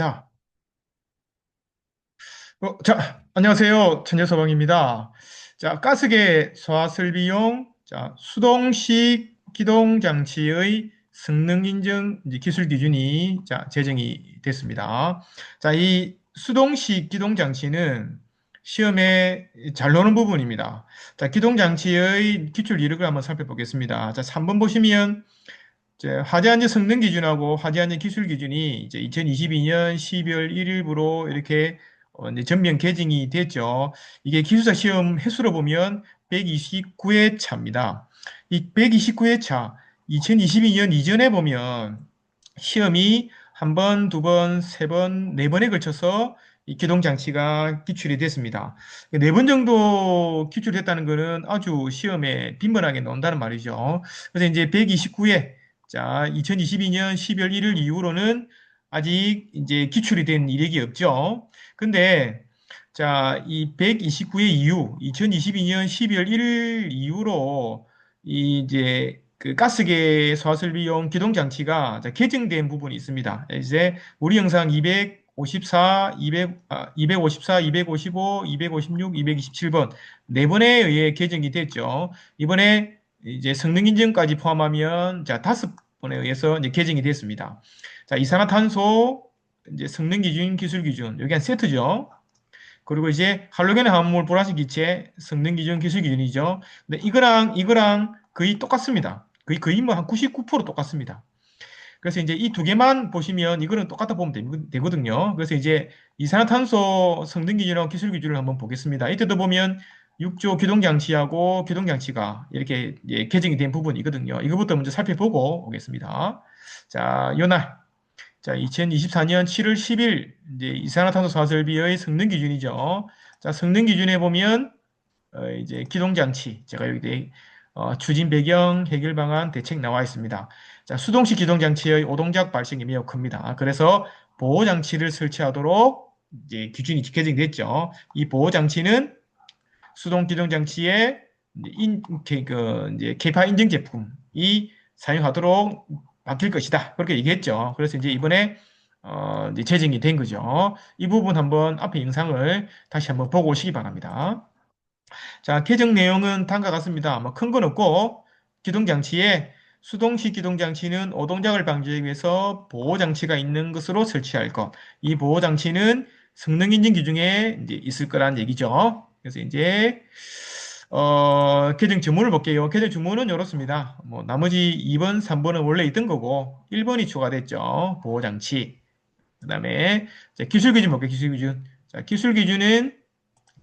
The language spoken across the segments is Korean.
시작합니다. 어, 자, 안녕하세요. 천재서방입니다. 자, 가스계 소화설비용 자, 수동식 기동장치의 성능 인증 기술 기준이 자, 제정이 됐습니다. 자, 이 수동식 기동장치는 시험에 잘 나오는 부분입니다. 자, 기동장치의 기출 이력을 한번 살펴보겠습니다. 자, 3번 보시면 화재안전 성능 기준하고 화재안전 기술 기준이 이제 2022년 12월 1일부로 이렇게 어, 이제 전면 개정이 됐죠. 이게 기술사 시험 횟수로 보면 129회 차입니다. 이 129회 차, 2022년 이전에 보면 시험이 한 번, 두 번, 세 번, 네 번에 걸쳐서 이 기동 장치가 기출이 됐습니다. 네 번 정도 기출했다는 것은 아주 시험에 빈번하게 나온다는 말이죠. 그래서 이제 129회 자, 2022년 12월 1일 이후로는 아직 이제 기출이 된 이력이 없죠. 근데 자, 이 129회 이후 2022년 12월 1일 이후로 이 이제 그 가스계 소화설비용 기동 장치가 개정된 부분이 있습니다. 이제 우리 영상 254, 200, 아, 254, 255, 256, 227번 네 번에 의해 개정이 됐죠. 이번에 이제 성능 인증까지 포함하면 자 다섯 번에 의해서 이제 개정이 됐습니다. 자 이산화탄소 이제 성능 기준, 기술 기준 여기 한 세트죠. 그리고 이제 할로겐 화합물 보라색 기체 성능 기준, 기술 기준이죠. 근데 이거랑 이거랑 거의 똑같습니다. 거의 거의 뭐 한 99% 똑같습니다. 그래서 이제 이 두 개만 보시면 이거는 똑같아 보면 되거든요. 그래서 이제 이산화탄소 성능 기준하고 기술 기준을 한번 보겠습니다. 이때도 보면 6조 기동장치하고 기동장치가 이렇게 예, 개정이 된 부분이거든요. 이거부터 먼저 살펴보고 오겠습니다. 자, 요날. 자, 2024년 7월 10일 이제 이산화탄소 사설비의 성능 기준이죠. 자, 성능 기준에 보면 어, 이제 기동장치 제가 여기 어, 추진 배경 해결 방안 대책 나와 있습니다. 자, 수동식 기동장치의 오동작 발생이 매우 큽니다. 그래서 보호 장치를 설치하도록 이제 기준이 개정됐죠. 이 보호 장치는 수동 기동 장치에 인, 그, 이제 케이파 인증 제품이 사용하도록 바뀔 것이다. 그렇게 얘기했죠. 그래서 이제 이번에 어, 이제 제정이 된 거죠. 이 부분 한번 앞에 영상을 다시 한번 보고 오시기 바랍니다. 자, 개정 내용은 다음과 같습니다. 뭐 큰 건 없고 기동장치에 수동식 기동장치는 오동작을 방지하기 위해서 보호장치가 있는 것으로 설치할 것. 이 보호장치는 성능 인증 기준에 이제 있을 거란 얘기죠. 그래서 이제 어, 계정 주문을 볼게요. 계정 주문은 이렇습니다. 뭐 나머지 2번, 3번은 원래 있던 거고 1번이 추가됐죠. 보호장치. 그 다음에 기술 기준 볼게요. 기술 기준. 자, 기술 기준은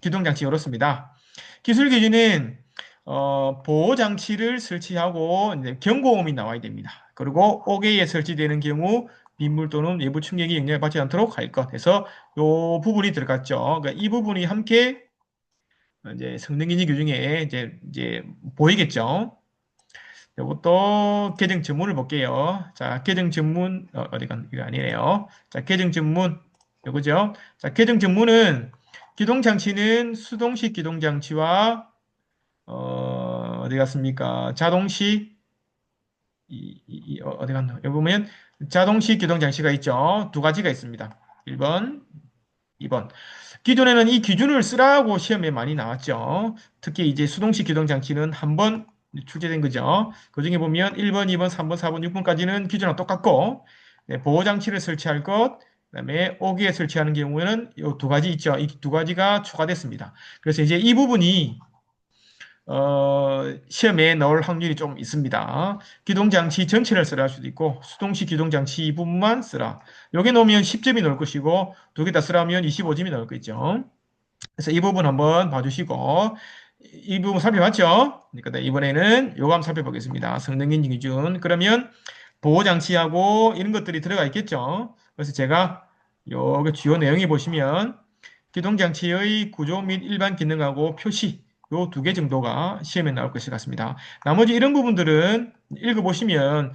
기동장치 이렇습니다. 기술 기준은 어, 보호장치를 설치하고 이제 경고음이 나와야 됩니다. 그리고 옥외에 설치되는 경우 빗물 또는 외부 충격이 영향을 받지 않도록 할 것. 해서 이 부분이 들어갔죠. 그러니까 이 부분이 함께 이제 성능인지 규정에 이제 이제 보이겠죠. 이것도 계정 전문을 볼게요. 자, 계정 전문 어, 어디가 이거 아니네요. 자, 계정 전문 요거죠. 자, 계정 전문은 기동 장치는 수동식 기동 장치와 어, 어디 갔습니까? 자동식 이, 이, 이 어, 어디 갔나? 여기 보면 자동식 기동 장치가 있죠. 두 가지가 있습니다. 1번, 2번. 기존에는 이 기준을 쓰라고 시험에 많이 나왔죠. 특히 이제 수동식 기동 장치는 한 번 출제된 거죠. 그 중에 보면 1번, 2번, 3번, 4번, 6번까지는 기준과 똑같고 네, 보호 장치를 설치할 것, 그 다음에 오기에 설치하는 경우에는 이 두 가지 있죠. 이 두 가지가 추가됐습니다. 그래서 이제 이 부분이 어, 시험에 넣을 확률이 좀 있습니다. 기동장치 전체를 쓰라 할 수도 있고 수동식 기동장치 이 부분만 쓰라. 여기 놓으면 10점이 넣을 것이고 두 개 다 쓰라면 25점이 넣을 거죠. 그래서 이 부분 한번 봐주시고 이 부분 살펴봤죠? 그러니까 이번에는 요거 한번 살펴보겠습니다. 성능인증 기준. 그러면 보호장치하고 이런 것들이 들어가 있겠죠. 그래서 제가 여기 주요 내용이 보시면 기동장치의 구조 및 일반 기능하고 표시 요 두 개 정도가 시험에 나올 것이 같습니다. 나머지 이런 부분들은 읽어보시면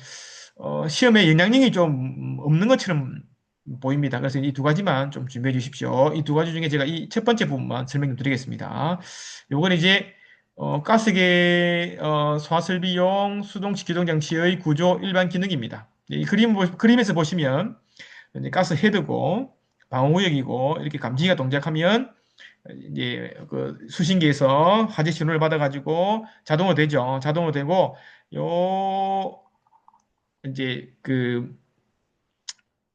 어, 시험에 영향력이 좀 없는 것처럼 보입니다. 그래서 이 두 가지만 좀 준비해 주십시오. 이 두 가지 중에 제가 이 첫 번째 부분만 설명 좀 드리겠습니다. 요건 이제 어, 가스계 어, 소화설비용 수동식 기동장치의 구조 일반 기능입니다. 이 그림 그림에서 보시면 가스 헤드고 방어구역이고 이렇게 감지기가 동작하면 이제 그 수신기에서 화재 신호를 받아가지고 자동으로 되죠. 자동으로 되고 요 이제 그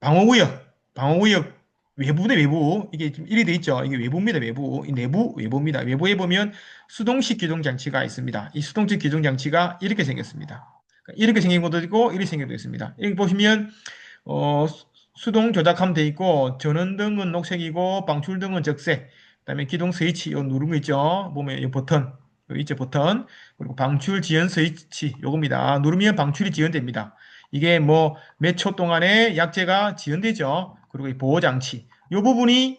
방어구역, 방어구역 외부네 외부 이게 좀 이리 돼 있죠. 이게 외부입니다. 외부 이 내부 외부입니다. 외부에 보면 수동식 기동 장치가 있습니다. 이 수동식 기동 장치가 이렇게 생겼습니다. 그러니까 이렇게 생긴 것도 있고 이렇게 생긴 것도 있습니다. 여기 보시면 어, 수동 조작하면 돼 있고 전원 등은 녹색이고 방출 등은 적색. 그다음에 기동 스위치 요 누른 거 있죠. 보면 이 버튼 여기 있죠 버튼 그리고 방출 지연 스위치 요겁니다. 누르면 방출이 지연됩니다. 이게 뭐 몇 초 동안에 약재가 지연되죠. 그리고 이 보호 장치 이 부분이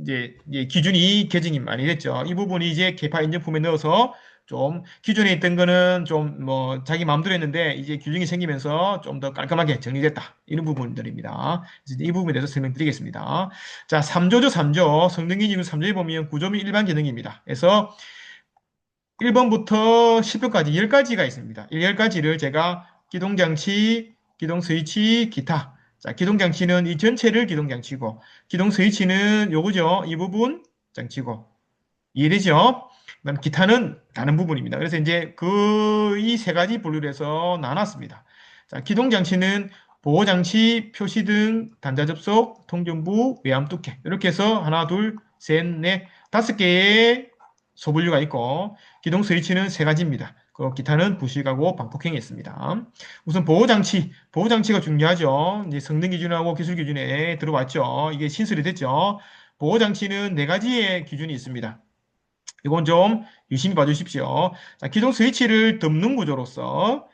이제 기준이 개정이 많이 됐죠. 이 부분이 이제 개파 인증품에 넣어서 좀 기존에 있던 거는 좀 뭐 자기 마음대로 했는데 이제 규정이 생기면서 좀 더 깔끔하게 정리됐다. 이런 부분들입니다. 이 부분에 대해서 설명드리겠습니다. 자, 3조죠, 3조. 성능기 지금 3조에 보면 9점이 일반 기능입니다. 그래서 1번부터 10번까지 10가지가 있습니다. 이 10가지를 제가 기동장치, 기동 스위치, 기타. 자, 기동장치는 이 전체를 기동장치고, 기동 스위치는 요거죠. 이 부분 장치고. 이해되죠? 그다음 기타는 다른 부분입니다. 그래서 이제 그 이 세 가지 분류를 해서 나눴습니다. 자, 기동 장치는 보호 장치, 표시 등, 단자 접속, 통전부, 외암 뚜께 이렇게 해서 하나, 둘, 셋, 넷, 다섯 개의 소분류가 있고 기동 스위치는 세 가지입니다. 그 기타는 부식하고 방폭행이 있습니다. 우선 보호장치, 보호장치가 중요하죠. 이제 성능 기준하고 기술 기준에 들어왔죠. 이게 신설이 됐죠. 보호장치는 네 가지의 기준이 있습니다. 이건 좀 유심히 봐주십시오. 자, 기동 스위치를 덮는 구조로서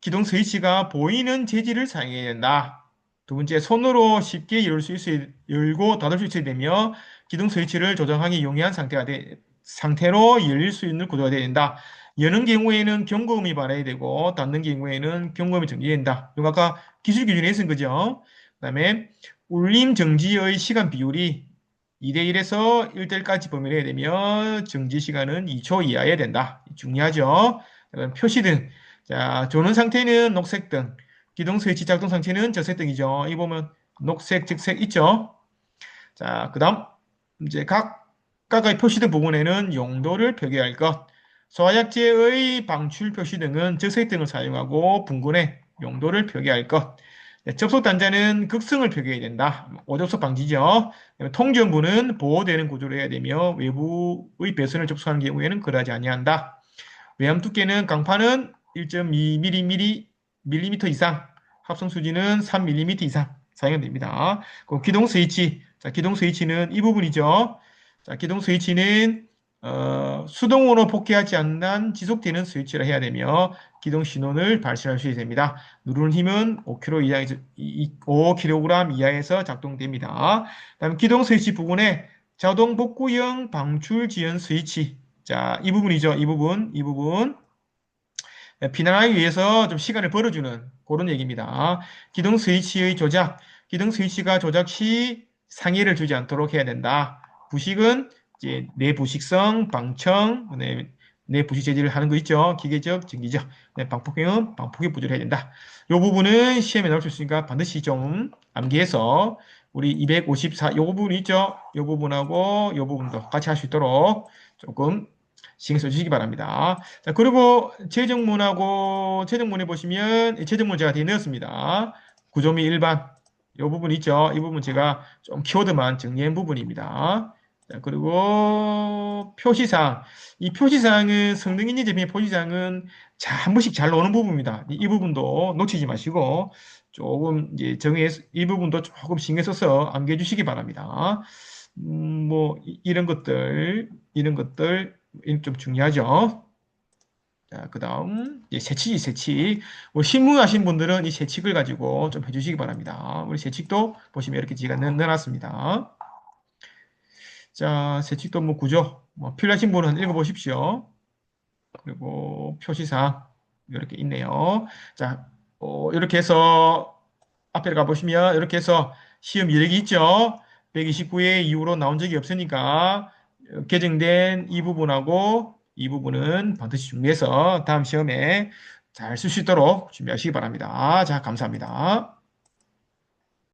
기동 스위치가 보이는 재질을 사용해야 된다. 두 번째, 손으로 쉽게 열 수 있어야, 열고 닫을 수 있어야 되며 기동 스위치를 조정하기 용이한 상태가 돼, 상태로 열릴 수 있는 구조가 되어야 된다. 여는 경우에는 경고음이 발해야 되고 닫는 경우에는 경고음이 정지된다. 이거 아까 기술 기준에 쓴 거죠. 그 다음에 울림 정지의 시간 비율이 2대1에서 1대1까지 범위를 해야 되며 정지 시간은 2초 이하여야 된다. 중요하죠. 표시등. 자, 조는 상태는 녹색 등. 기동 스위치 작동 상태는 적색등이죠. 이 보면 녹색, 적색 있죠. 자, 그 다음 이제 각각의 표시등 부분에는 용도를 표기할 것. 소화약제의 방출 표시등은 적색등을 사용하고 분군의 용도를 표기할 것. 네, 접속 단자는 극성을 표기해야 된다. 오접속 방지죠. 통전부는 보호되는 구조로 해야 되며 외부의 배선을 접속하는 경우에는 그러하지 아니한다. 외암 두께는 강판은 1.2mm mm 이상, 합성 수지는 3mm 이상 사용됩니다. 기동 스위치, 자 기동 스위치는 이 부분이죠. 자 기동 스위치는 어, 수동으로 복귀하지 않는 지속되는 스위치를 해야 되며 기동 신호를 발신할 수 있습니다. 누르는 힘은 5kg 이하에서 5kg 이하에서 작동됩니다. 다음 기동 스위치 부분에 자동 복구형 방출 지연 스위치. 자, 이 부분이죠. 이 부분, 이 부분. 비난하기 위해서 좀 시간을 벌어주는 그런 얘기입니다. 기동 스위치의 조작. 기동 스위치가 조작 시 상해를 주지 않도록 해야 된다. 부식은 이제 내부식성, 방청, 네, 내부식 재질을 하는 거 있죠. 기계적, 전기적. 네, 방폭행은 방폭이 부조해야 된다. 이 부분은 시험에 나올 수 있으니까 반드시 좀 암기해서 우리 254, 이 부분 있죠. 이 부분하고 이 부분도 같이 할 수 있도록 조금 신경 써주시기 바랍니다. 자, 그리고 최정문하고 최정문에 보시면 최정문 제가 뒤에 넣었습니다. 구조미 일반 이 부분 있죠. 이 부분 제가 좀 키워드만 정리한 부분입니다. 자, 그리고 표시상. 이 표시상은 성능인지 제품의 표시상은 자, 한 번씩 잘 나오는 부분입니다. 이, 이 부분도 놓치지 마시고 조금 이제 정해 이 부분도 조금 신경 써서 암기해 주시기 바랍니다. 음, 뭐 이런 것들 이런 것들 좀 중요하죠. 자, 그 다음, 세칙이 세칙. 뭐, 신문하신 분들은 이 세칙을 가지고 좀 해주시기 바랍니다. 우리 세칙도 보시면 이렇게 제가 넣어놨습니다. 자, 세칙도 뭐 구조, 뭐 필요하신 분은 읽어보십시오. 그리고 표시사항 이렇게 있네요. 자, 어, 이렇게 해서 앞에 가보시면 이렇게 해서 시험 이력이 있죠. 129회 이후로 나온 적이 없으니까 개정된 이 부분하고 이 부분은 반드시 준비해서 다음 시험에 잘 쓸 수 있도록 준비하시기 바랍니다. 자, 감사합니다.